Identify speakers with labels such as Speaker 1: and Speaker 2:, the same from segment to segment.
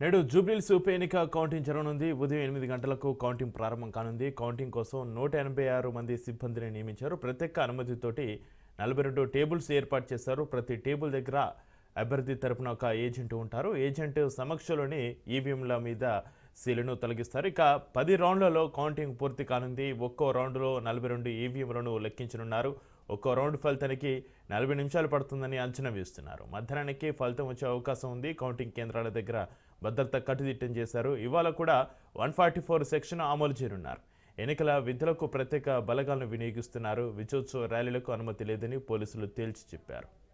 Speaker 1: నేడు జూబ్లీల్స్ ఉప ఎన్నిక కౌంటింగ్ జరగనుంది. ఉదయం ఎనిమిది గంటలకు కౌంటింగ్ ప్రారంభం కానుంది. కౌంటింగ్ కోసం నూట ఎనభై ఆరు మంది సిబ్బందిని నియమించారు. ప్రత్యేక అనుమతితోటి నలభై రెండు టేబుల్స్ ఏర్పాటు చేశారు. ప్రతి టేబుల్ దగ్గర అభ్యర్థి తరపున ఒక ఏజెంట్ ఉంటారు. ఏజెంట్ సమక్షంలోని ఈవీఎంల మీద సీలను తొలగిస్తారు. ఇక పది రౌండ్లలో కౌంటింగ్ పూర్తి కానుంది. ఒక్కో రౌండ్లో నలభై రెండు ఈవీఎంలను లెక్కించనున్నారు. ఒక్కో రౌండ్ ఫలితానికి నలభై నిమిషాలు పడుతుందని అంచనా వేస్తున్నారు. మధ్యాహ్నానికి ఫలితం వచ్చే అవకాశం ఉంది. కౌంటింగ్ కేంద్రాల దగ్గర భద్రత కట్టుదిట్టం చేశారు. ఇవాళ కూడా వన్ ఫార్టీ ఫోర్ సెక్షన్ అమలు చేయనున్నారు ఎన్నికల విధులకు ప్రత్యేక బలగాలను వినియోగిస్తున్నారు. విజయోత్సవ ర్యాలీలకు అనుమతి లేదని పోలీసులు తేల్చి చెప్పారు.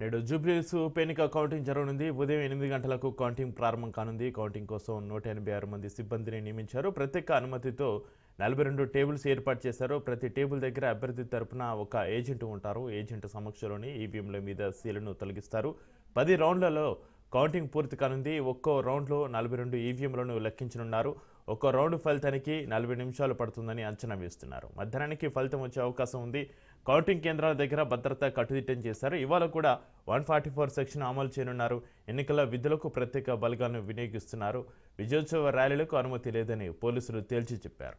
Speaker 1: నేడు జూబ్లీస్ ఉప ఎన్నిక కౌంటింగ్ జరగనుంది. ఉదయం ఎనిమిది గంటలకు కౌంటింగ్ ప్రారంభం కానుంది. కౌంటింగ్ కోసం నూట ఎనభై ఆరు మంది సిబ్బందిని నియమించారు. ప్రత్యేక అనుమతితో నలభై రెండు టేబుల్స్ ఏర్పాటు చేశారు. ప్రతి టేబుల్ దగ్గర అభ్యర్థి తరపున ఒక ఏజెంట్ ఉంటారు. ఏజెంట్ సమక్షంలోని ఈవీఎంల మీద సీలను తొలగిస్తారు. పది రౌండ్లలో కౌంటింగ్ పూర్తి కానుంది. ఒక్కో రౌండ్లో నలభై రెండు ఈవీఎంలను లెక్కించనున్నారు. ఒక్కో రౌండ్ ఫలితానికి నలభై నిమిషాలు పడుతుందని అంచనా వేస్తున్నారు. మధ్యాహ్నానికి ఫలితం వచ్చే అవకాశం ఉంది. కౌంటింగ్ కేంద్రాల దగ్గర భద్రత కట్టుదిట్టం చేశారు. ఇవాళ కూడా వన్ ఫార్టీ ఫోర్ సెక్షన్ అమలు చేయనున్నారు. ఎన్నికల విధులకు ప్రత్యేక బలగాలను వినియోగిస్తున్నారు. విజయోత్సవ ర్యాలీలకు అనుమతి లేదని పోలీసులు తేల్చి చెప్పారు.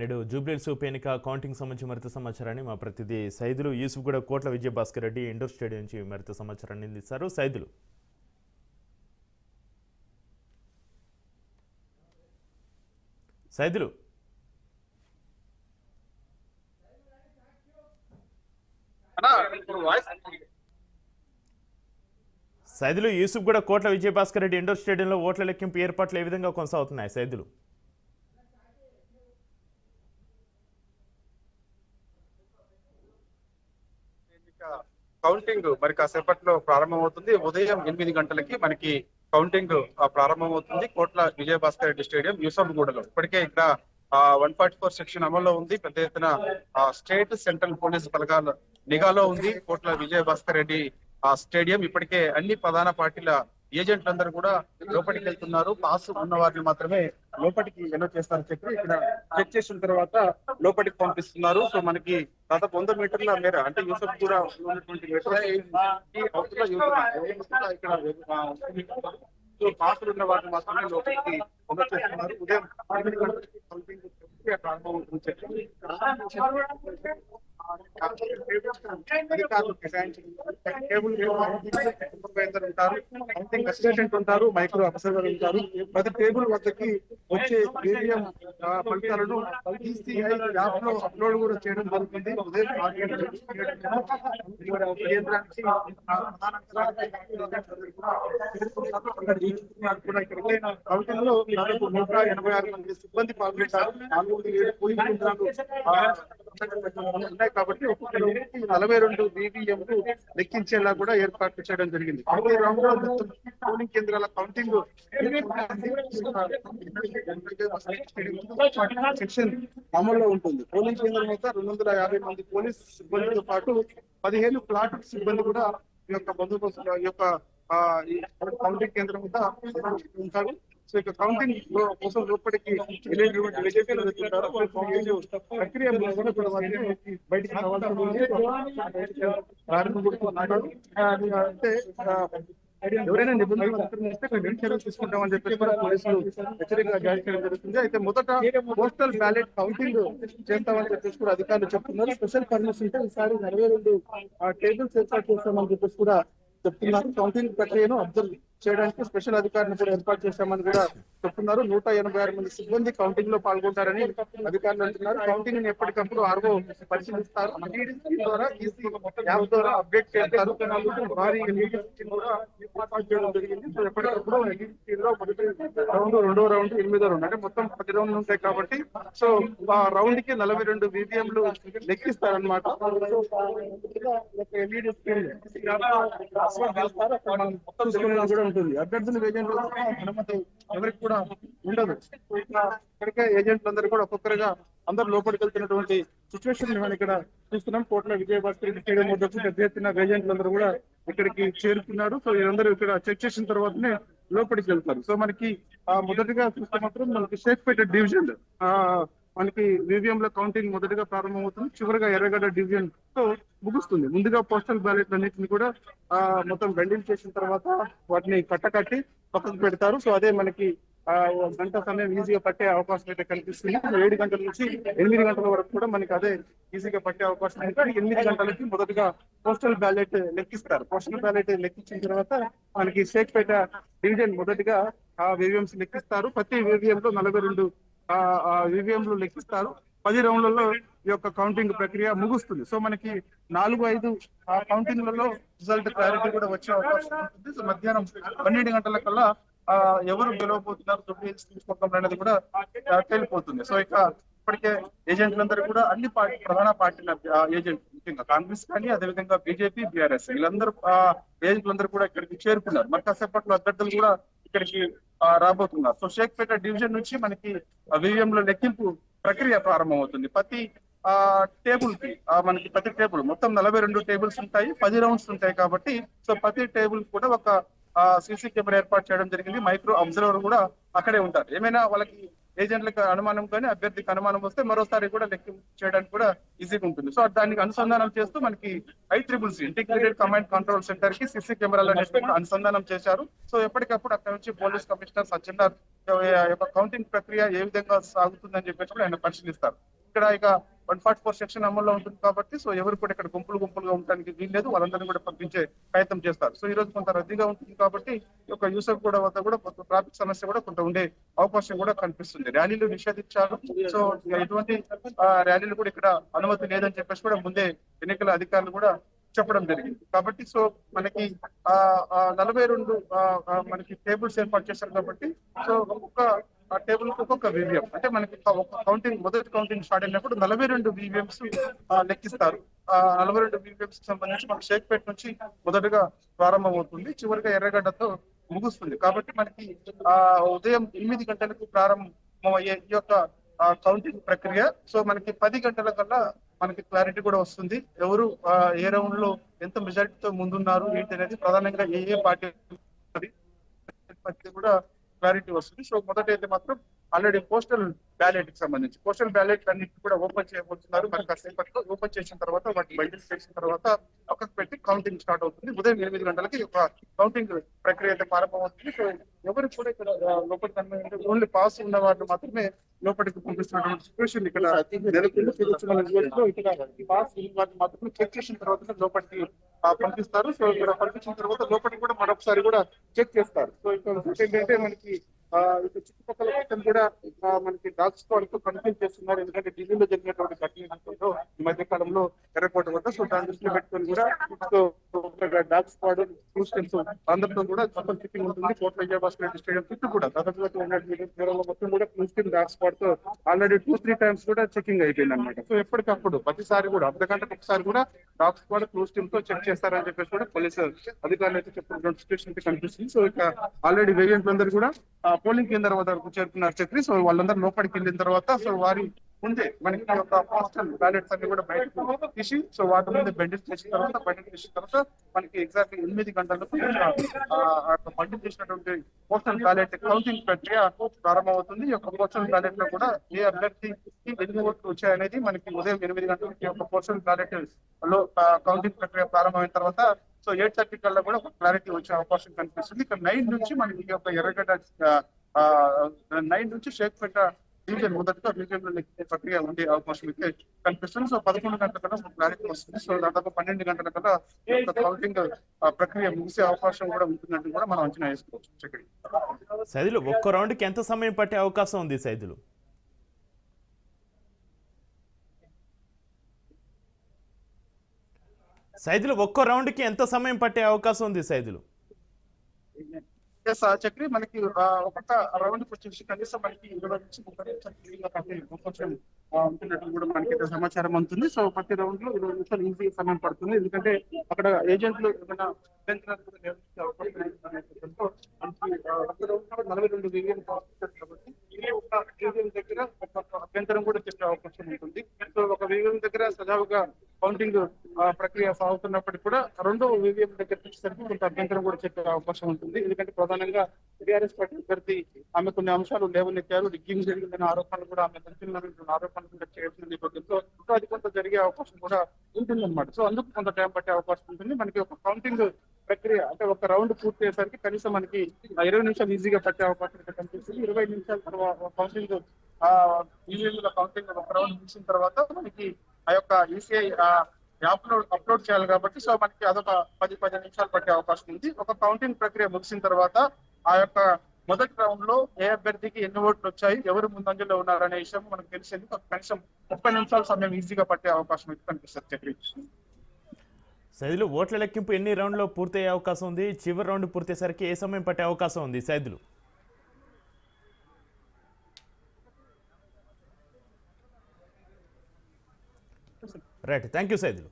Speaker 1: నేడు జూబ్లీల్స్ ఉప ఎన్నిక కౌంటింగ్ సంబంధించి మరింత సమాచారాన్ని మా ప్రతినిధి సైదులు యూసుఫ్ కూడా కోట్ల విజయభాస్కర్ రెడ్డి ఇండోర్ స్టేడియం నుంచి మరింత సమాచారాన్ని అందిస్తారు. సైదులు. సైదులు. సైదులు యూసుఫ్ కూడా కోట్ల విజయభాస్కర్ రెడ్డి ఇండోర్ స్టేడియంలో ఓట్ల లెక్కింపు ఏర్పాట్లు ఏ విధంగా కొనసాగుతున్నాయి? సైదులు.
Speaker 2: కౌంటింగ్ మరి కాసేపట్లో ప్రారంభమవుతుంది. ఉదయం ఎనిమిది గంటలకి మనకి కౌంటింగ్ ఆ, ప్రారంభమవుతుంది. కోట్ల విజయభాస్కర్ రెడ్డి స్టేడియం యూసఫ్గూడలో ఇప్పటికే ఇక్కడ వన్ ఫార్టీ ఫోర్ సెక్షన్ అమల్లో ఉంది. పెద్ద ఎత్తున ఆ, స్టేట్ సెంట్రల్ పోలీస్ బలగాల నిఘాలో ఉంది. కోట్ల విజయభాస్కర్ రెడ్డి ఆ స్టేడియం. ఇప్పటికే అన్ని ప్రధాన పార్టీల ఏజెంట్లందరూ కూడా లోపలికి వెళ్తున్నారు పాస్ ఉన్న వారిని మాత్రమే లోపలికి ఎల్లో చేస్తారని చెప్పి ఇక్కడ చెక్ చేసిన తర్వాత లోపలికి పంపిస్తున్నారు. సో మనకి దాదాపు వంద మీటర్ల మేర అంటే యూసఫ్ కూడా ఉన్నటువంటి ఇక్కడ సో పాసులు ఉన్న వారిని మాత్రమే లోపలికి పంపిస్తున్నారు ఉదయం ఎనిమిది ఉంటారు కౌంటింగ్ అసిస్టెంట్ ఉంటారు మైక్రో అబ్జర్వర్ ఉంటారు. ప్రతి టేబుల్ వద్దకి వచ్చే ఈవీఎం ఫలితాలను ఈసీఐ యాప్లో అప్లోడ్ కూడా చేయడం జరుగుతుంది. ఉదయం కేంద్రానికి నూట ఎనభై ఆరు మంది సిబ్బంది పాల్గొంటారు. నాలుగు ఏడు ఉన్నాయి కాబట్టి ఒక్కొక్క నలభై రెండు బీబీఎం లెక్కించేలా కూడా ఏర్పాట్లు చేయడం జరిగింది పోలింగ్ కేంద్రాల కౌంటింగ్ సెక్షన్ అమల్లో ఉంటుంది పోలింగ్ కేంద్రం వద్ద రెండు వందల యాభై మంది పోలీస్ సిబ్బందితో పాటు పదిహేను ప్లాట్ సిబ్బంది కూడా ఈ యొక్క బందోబస్తు ఈ యొక్క కౌంటింగ్ కేంద్రం వద్ద ఉంటారు. సో ఇక కౌంటింగ్ కోసం లోపలికి ప్రక్రియ బయటికి అంటే ఎవరైనా నిబంధనలు అతిక్రమిస్తే ఇక్కడ రెండు చర్యలు తీసుకుంటామని చెప్పేసి కూడా పోలీసులు హెచ్చరిక జారీ చేయడం జరుగుతుంది. అయితే మొదట పోస్టల్ బ్యాలెట్ కౌంటింగ్ చేస్తామని చెప్పేసి కూడా అధికారులు చెప్తున్నారు. స్పెషల్ పర్మిషన్తో ఈసారి నలభై రెండు టేబుల్స్ ఏర్పాటు చేస్తామని చెప్పేసి కూడా చెప్తున్నారు. కౌంటింగ్ ప్రక్రియను అబ్జర్వ్ చేయడానికి స్పెషల్ అధికారులను కూడా ఏర్పాటు చేశామని కూడా చెప్తున్నారు. నూట ఎనభై ఆరు మంది సిబ్బంది కౌంటింగ్లో పాల్గొంటారని అధికారులు అంటున్నారు. కౌంటింగ్ని ఎప్పటికప్పుడు ఆర్వో పరిశీలిస్తారు. ఈ ద్వారా ఈసీ యాప్ ద్వారా అప్డేట్ చేస్తారు. భారీ ఎన్నికలు కూడా ఏర్పాటు చేయడం జరిగింది. సో ఎప్పటికప్పుడు ఎన్నికల లో మొదటి రౌండ్ రెండో రౌండ్ ఎనిమిదో రౌండ్ అంటే మొత్తం పది రౌండ్లు ఉంటాయి కాబట్టి సో ఆ రౌండ్కి నలభై రెండు బీపీఎంలు లెక్కిస్తారనమాట మొత్తం ఉంటుంది. అభ్యర్థుల ఏజెంట్లు అనుమతి ఎవరికి కూడా ఉండదు. ఇక్కడికే ఏజెంట్లు అందరూ కూడా ఒక్కొక్కరుగా అందరు లోపలికి వెళ్తున్నటువంటి సిచ్యువేషన్ మనం ఇక్కడ చూస్తున్నాం. కోట్ల విజయభాస్కర్ స్టేడియం వద్దకు పెద్ద ఎత్తున ఏజెంట్లు అందరూ కూడా ఇక్కడికి చేరుకున్నారు. సో వీరందరూ ఇక్కడ చెక్ చేసిన తర్వాతనే లోపలికి వెళ్తారు సో మనకి మొదటిగా చూస్తే మాత్రం మనకి షేక్పేట డివిజన్ మనకి వివిఎం లో కౌంటింగ్ మొదటిగా ప్రారంభమవుతుంది. చివరిగా ఎర్రగడ్డ డివిజన్తో ముగుస్తుంది. ముందుగా పోస్టల్ బ్యాలెట్ అన్నింటిని కూడా ఆ మొత్తం బెండింగ్ చేసిన తర్వాత వాటిని కట్టకట్టి పక్కకు పెడతారు. సో అదే మనకి ఆ ఒక గంట సమయం ఈజీగా పట్టే అవకాశం అయితే కనిపిస్తుంది ఏడు గంటల నుంచి ఎనిమిది గంటల వరకు కూడా మనకి అదే ఈజీగా పట్టే అవకాశం ఉంది ఎనిమిది గంటలకి మొదటగా పోస్టల్ బ్యాలెట్ లెక్కిస్తారు. పోస్టల్ బ్యాలెట్ లెక్కించిన తర్వాత మనకి షేక్పేట డివిజన్ మొదటిగా ఆ వివిఎంస్ లెక్కిస్తారు. ప్రతి వివిఎం లో నలభై రెండు ఆ వివిఎం లో లెక్కిస్తారు. పది రౌండ్లలో ఈ యొక్క కౌంటింగ్ ప్రక్రియ ముగుస్తుంది. సో మనకి నాలుగు ఐదు ఆ కౌంటింగ్లలో రిజల్ట్ క్లారిటీ కూడా వచ్చే అవకాశం ఉంటుంది. సో మధ్యాహ్నం పన్నెండు గంటల కల్లా ఆ ఎవరు గెలవబోతున్నారు దుడ్డు తీసుకుంటాం అనేది కూడా తేలిపోతుంది. సో ఇక ఇప్పటికే ఏజెంట్లందరూ కూడా అన్ని పార్టీ ప్రధాన పార్టీల ఏజెంట్ ముఖ్యంగా కాంగ్రెస్ కానీ అదేవిధంగా బీజేపీ బీఆర్ఎస్ వీళ్ళందరూ ఆ ఏజెంట్లందరూ కూడా ఇక్కడికి చేరుకున్నారు. మరి కాసేపట్లో అభ్యర్థులు కూడా ఇక్కడికి రాబోతున్నారు. సో షేక్పేట డివిజన్ నుంచి మనకి వివిఎం లో లెక్కింపు ప్రక్రియ ప్రారంభమవుతుంది. ప్రతి ఆ టేబుల్కి ఆ, మనకి ప్రతి టేబుల్ మొత్తం నలభై రెండు టేబుల్స్ ఉంటాయి పది రౌండ్స్ ఉంటాయి కాబట్టి సో ప్రతి టేబుల్ కూడా ఒక సీసీ కెమెరా ఏర్పాటు చేయడం జరిగింది. మైక్రో అబ్జర్వర్ కూడా అక్కడే ఉంటారు. ఏమైనా వాళ్ళకి ఏజెంట్లకు అనుమానం కానీ అభ్యర్థికి అనుమానం వస్తే మరోసారి కూడా లెక్క చేయడానికి కూడా ఈజీగా ఉంటుంది. సో దానికి అనుసంధానం చేస్తూ మనకి ఐ ట్రిపుల్స్ ఇంటిగ్రేటెడ్ కమాండ్ కంట్రోల్ సెంటర్కి సీసీ కెమెరాలు అనేవి అనుసంధానం చేశారు. సో ఎప్పటికప్పుడు అక్కడ నుంచి పోలీస్ కమిషనర్ సజ్జనార్ యొక్క కౌంటింగ్ ప్రక్రియ ఏ విధంగా సాగుతుందని చెప్పేసి కూడా ఆయన పరిశీలిస్తారు. ఇక్కడ ఇక వన్ ఫార్టీ ఫోర్ సెక్షన్ అమల్లో ఉంటుంది కాబట్టి సో ఎవరు కూడా ఇక్కడ గుంపులు గుంపులుగా ఉండడానికి వీల్లేదు. వాళ్ళందరినీ కూడా పంపించే ప్రయత్నం చేస్తారు. సో ఈ రోజు కొంత రద్దీగా ఉంటుంది కాబట్టి ఒక యూసర్ కూడా వద్ద కూడా ట్రాఫిక్ సమస్య కూడా కొంత ఉండే అవకాశం కూడా కనిపిస్తుంది. ర్యాలీలు నిషేధించారు. సో ఎటువంటి ఆ, ర్యాలీలు కూడా ఇక్కడ అనుమతి లేదని చెప్పేసి కూడా ముందే ఎన్నికల అధికారులు కూడా చెప్పడం జరిగింది. కాబట్టి సో మనకి ఆ నలభై రెండు మనకి టేబుల్స్ ఏర్పాటు చేశారు కాబట్టి సో ఒక్కొక్క ఆ టేబుల్ ఒక్కొక్క వివిఎం అంటే మనకి ఒక కౌంటింగ్ మొదటి కౌంటింగ్ స్టార్ట్ అయినప్పుడు నలభై రెండు వివిఎంస్ లెక్కిస్తారు. ఆ నలభై రెండు వివిఎంస్ సంబంధించి మనకి షేక్పేట నుంచి మొదటగా ప్రారంభమవుతుంది. చివరిగా ఎర్రగడ్డతో ముగుస్తుంది. కాబట్టి మనకి ఆ ఉదయం ఎనిమిది గంటలకు ప్రారంభమయ్యే ఈ యొక్క కౌంటింగ్ ప్రక్రియ. సో మనకి పది గంటల కల్లా మనకి క్లారిటీ కూడా వస్తుంది. ఎవరు ఆ, ఏ రౌండ్లో ఎంత మెజారిటీతో ముందున్నారు ఏంటి అనేది ప్రధానంగా ఏ ఏ పార్టీ కూడా క్లారిటీ వస్తుంది. సో మొదట అయితే మాత్రం ఆల్రెడీ పోస్టల్ బ్యాలెట్కి సంబంధించి పోస్టల్ బ్యాలెట్ అన్నింటి కూడా ఓపెన్ చేయబోతున్నారు. మరి కాసేపట్లో ఓపెన్ చేసిన తర్వాత వాటి బయటకు చేసిన తర్వాత పక్కకు పెట్టి కౌంటింగ్ స్టార్ట్ అవుతుంది. ఉదయం ఎనిమిది గంటలకి ఒక కౌంటింగ్ ప్రక్రియ అయితే ప్రారంభమవుతుంది. సో ఎవరికి కూడా ఇక్కడ ఆ, లోపలికి ఓన్లీ పాస్ ఉన్న వాళ్ళు మాత్రమే లోపలికి పంపిస్తున్నటువంటి సిచ్యువేషన్ ఇక్కడ పాస్ ఉన్న మాత్రమే చెక్ చేసిన తర్వాత లోపలికి పంపిస్తారు. సో ఇక్కడ పంపించిన తర్వాత లోపలికి కూడా మరొకసారి కూడా చెక్ చేస్తారు. సో ఇక్కడ ఏంటంటే మనకి ఆ, చుట్టుపక్కల మొత్తం కూడా మనకి డాగ్ స్క్వాడ్ కన్ఫ్యూజ్ చేస్తున్నారు ఎందుకంటే ఢిల్లీలో జరిగినటువంటి ఘటనలో ఈ మధ్య కాలంలో ఎర్రకోట వద్ద సో దాని దృష్టిలో పెట్టుకొని కూడా సో డాగ్ స్క్వాడ్ క్రూస్టెన్స్ అందరితో కూడా మొత్తం చెక్కింగ్ ఉంటుంది. కోట్ల విజయభాస్కర్ రెడ్డి స్టేడియం చుట్టూ కూడా దాదాపు ఉన్నటువంటి మొత్తం కూడా క్రూస్టెన్ డాగ్ స్క్వాడ్తో ఆల్రెడీ టూ త్రీ టైమ్స్ కూడా చెకింగ్ అయిపోయింది అనమాట సో ఎప్పటికప్పుడు ప్రతిసారి కూడా అర్ధ గంటకు ఒకసారి కూడా డాగ్ స్క్వాడ్ క్రూస్ టీమ్తో చెక్ చేస్తారని చెప్పేసి కూడా పోలీసు అధికారులు అయితే చెప్తున్నటువంటి సిచ్యువేషన్ కనిపిస్తుంది. సో ఇక ఆల్రెడీ వేరియంట్లు అందరూ కూడా పోలింగ్ కేంద్రం వరకు చేరుకున్నారు చక్రి సో వాళ్ళందరూ లోపలికి వెళ్ళిన తర్వాత సో వారి ముందే మనకి ఒక పోస్టల్ బ్యాలెట్స్ అన్ని కూడా బయటకు తీసి సో వాటి ముందే బెండిల్ చేసిన తర్వాత బయటకు చేసిన తర్వాత మనకి ఎగ్జాక్ట్ ఎనిమిది గంటలకు బండి చేసినటువంటి పోస్టల్ బ్యాలెట్ కౌంటింగ్ ప్రక్రియ ప్రారంభమవుతుంది. ఈ యొక్క పోస్టల్ బ్యాలెట్లో కూడా ఏ అభ్యర్థికి ఎన్ని ఓట్లు వచ్చాయనేది మనకి ఉదయం ఎనిమిది గంటలకి ఈ యొక్క పోస్టల్ బ్యాలెట్లో కౌంటింగ్ ప్రక్రియ ప్రారంభమైన తర్వాత సో ఎయిట్ థర్టీ కల్లా కూడా ఒక క్లారిటీ వచ్చే అవకాశం కనిపిస్తుంది. ఇక్కడ నైన్ నుంచి మనకి ఈ యొక్క ఎర్రగడ్డ నైన్ నుంచి షేక్పేట డివిజన్ మొదటిగా డివిజన్ ప్రక్రియ ఉండే అవకాశం అయితే కనిపిస్తుంది. సో పదకొండు గంటల కదా ఒక క్లారిటీ వస్తుంది. సో దాదాపు పన్నెండు గంటల కదా కౌంటింగ్ ప్రక్రియ ముగిసే అవకాశం కూడా ఉంటుందంటే కూడా మనం అంచనా వేసుకోవచ్చు.
Speaker 1: సైదులు ఒక్క రౌండ్కి ఎంత సమయం పట్టే అవకాశం ఉంది సైదులు? సైదులు ఒక్కో రౌండ్కి ఎంత సమయం పట్టే అవకాశం ఉంది సైదులు?
Speaker 2: చక్రి మనకి ఒక రౌండ్ వచ్చేసి కనీసం మనకి ఇరవై నుంచి ముప్పై నిమిషాలు ఫ్రీగా ఉంటున్నట్లు కూడా మనకి సమాచారం ఉంటుంది సో ప్రతి రౌండ్లో ఇరవై నిమిషాలు ఈజీ సమయం పడుతుంది. ఎందుకంటే అక్కడ ఏజెంట్లు ఏమైనా అభ్యంతరాలు కూడా నిర్వహించే అవకాశం నలభై రెండు వేరియం కాబట్టి ఒక ఒక్క దగ్గర ఒక అభ్యంతరం కూడా చెప్పే అవకాశం ఉంటుంది. సో ఒక వివిఎం దగ్గర సజావుగా కౌంటింగ్ ప్రక్రియ సాగుతున్నప్పటికీ కూడా రెండో వివిఎం దగ్గర వచ్చేసరికి కొంత అభ్యంతరం కూడా చెప్పే అవకాశం ఉంటుంది. ఎందుకంటే ప్రధానంగా టీఆర్ఎస్ పార్టీ అభ్యర్థి ఆమె కొన్ని అంశాలు లేవనెత్తారు. రిగ్గింగ్ జరిగిందనే ఆరోపణలు కూడా ఆమె సంచలనమైన ఆరోపణలు కూడా చేయాల్సిన నేపథ్యంలో ఇంకా అది కొంత జరిగే అవకాశం కూడా ఉంటుందన్నమాట. సో అందుకు కొంత టైం పట్టే అవకాశం ఉంటుంది. మనకి ఒక కౌంటింగ్ ప్రక్రియ అంటే ఒక రౌండ్ పూర్తి అయ్యేసరికి కనీసం మనకి ఇరవై నిమిషాలు ఈజీగా పట్టే అవకాశం కనిపిస్తుంది. ఇరవై నిమిషాల తర్వాత కౌంటింగ్ ఆ కౌంటింగ్ ఒక రౌండ్ ముగిసిన తర్వాత మనకి ఆ యొక్క ఈసీఐ యాప్లో అప్లోడ్ చేయాలి కాబట్టి సో మనకి అదొక పది పది నిమిషాలు పట్టే అవకాశం ఉంది. ఒక కౌంటింగ్ ప్రక్రియ ముగిసిన తర్వాత ఆ యొక్క మొదటి రౌండ్లో ఏ అభ్యర్థికి ఎన్ని ఓట్లు వచ్చాయి ఎవరు ముందంజలో ఉన్నారనే విషయం మనకు తెలిసేందుకు కనీసం ముప్పై నిమిషాల సమయం ఈజీగా పట్టే అవకాశం అయితే కనిపిస్తుంది చక్రి
Speaker 1: సైదులు ఓట్ల లెక్కింపు ఎన్ని రౌండ్లో పూర్తయ్యే అవకాశం ఉంది? చివరి రౌండ్ పూర్తయ్యేసరికి ఏ సమయం పట్టే అవకాశం ఉంది? Saidulu. Right thank you Saidulu.